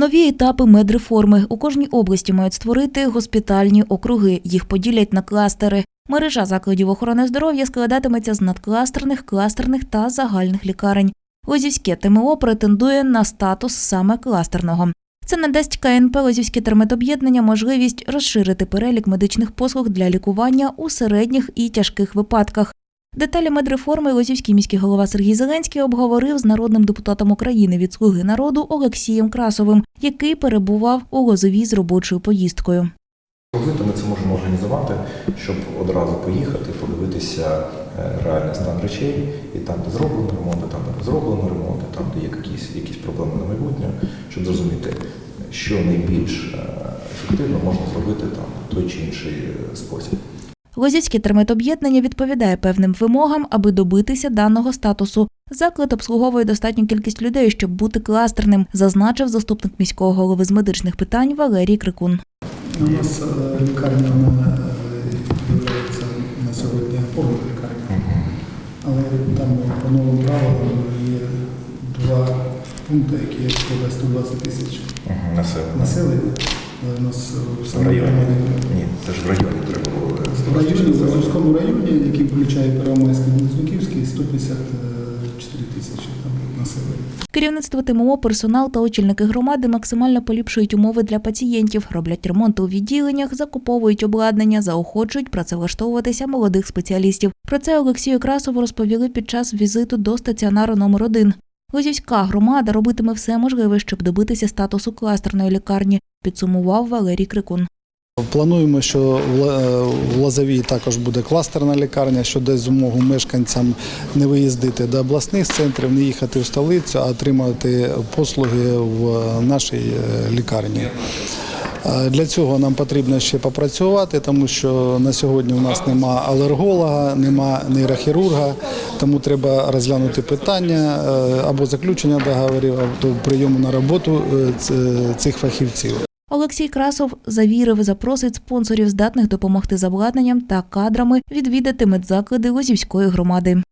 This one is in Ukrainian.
Нові етапи медреформи у кожній області мають створити госпітальні округи. Їх поділять на кластери. Мережа закладів охорони здоров'я складатиметься з надкластерних, кластерних та загальних лікарень. Лозівське ТМО претендує на статус саме кластерного. Це надасть КНП Лозівське терметоб'єднання можливість розширити перелік медичних послуг для лікування у середніх і тяжких випадках. Деталі медреформи Лозівський міський голова Сергій Зеленський обговорив з народним депутатом України від Слуги народу Олексієм Красовим, який перебував у Лозовій з робочою поїздкою. Розумієте, ми це можемо організувати, щоб одразу поїхати, подивитися е, реальний стан речей, і там, де зроблено ремонти, там, де не зроблено ремонти, там, де є якісь, якісь проблеми на майбутнє, щоб зрозуміти, що найбільш е, ефективно можна зробити там той чи інший е, спосіб. Лозівське терметоб'єднання відповідає певним вимогам, аби добитися даного статусу. Заклад обслуговує достатню кількість людей, щоб бути кластерним, зазначив заступник міського голови з медичних питань Валерій Крикун. У нас е, лікарня вона є на сьогодні повна лікарня, але там по новим правилам є два пункти, які складають 120 тисяч Населення. населення. В нас в В районі. районі- Ні, це ж в районі треба було. В районі, в Азовському районі, який включає Первомайський Близнюківський, 154 тисячі там населення. Керівництво ТМО, персонал та очільники громади максимально поліпшують умови для пацієнтів, роблять ремонти у відділеннях, закуповують обладнання, заохочують працевлаштовуватися молодих спеціалістів. Про це Олексію Красову розповіли під час візиту до стаціонару номер 1 Лозівська громада робитиме все можливе, щоб добитися статусу кластерної лікарні, підсумував Валерій Крикун. Плануємо, що в Ла- в Лозовій також буде кластерна лікарня, що дасть змогу мешканцям не виїздити до обласних центрів, не їхати в столицю, а отримати послуги в нашій е, лікарні. Е, Для цього нам потрібно ще попрацювати, тому що на сьогодні у нас нема алерголога, нема нейрохірурга, тому треба розглянути питання е, або заключення договорів, або прийому на роботу е, цих фахівців. Олексій Красов завірив, запросить спонсорів, здатних допомогти з обладнанням та кадрами відвідати медзаклади Лозівської громади.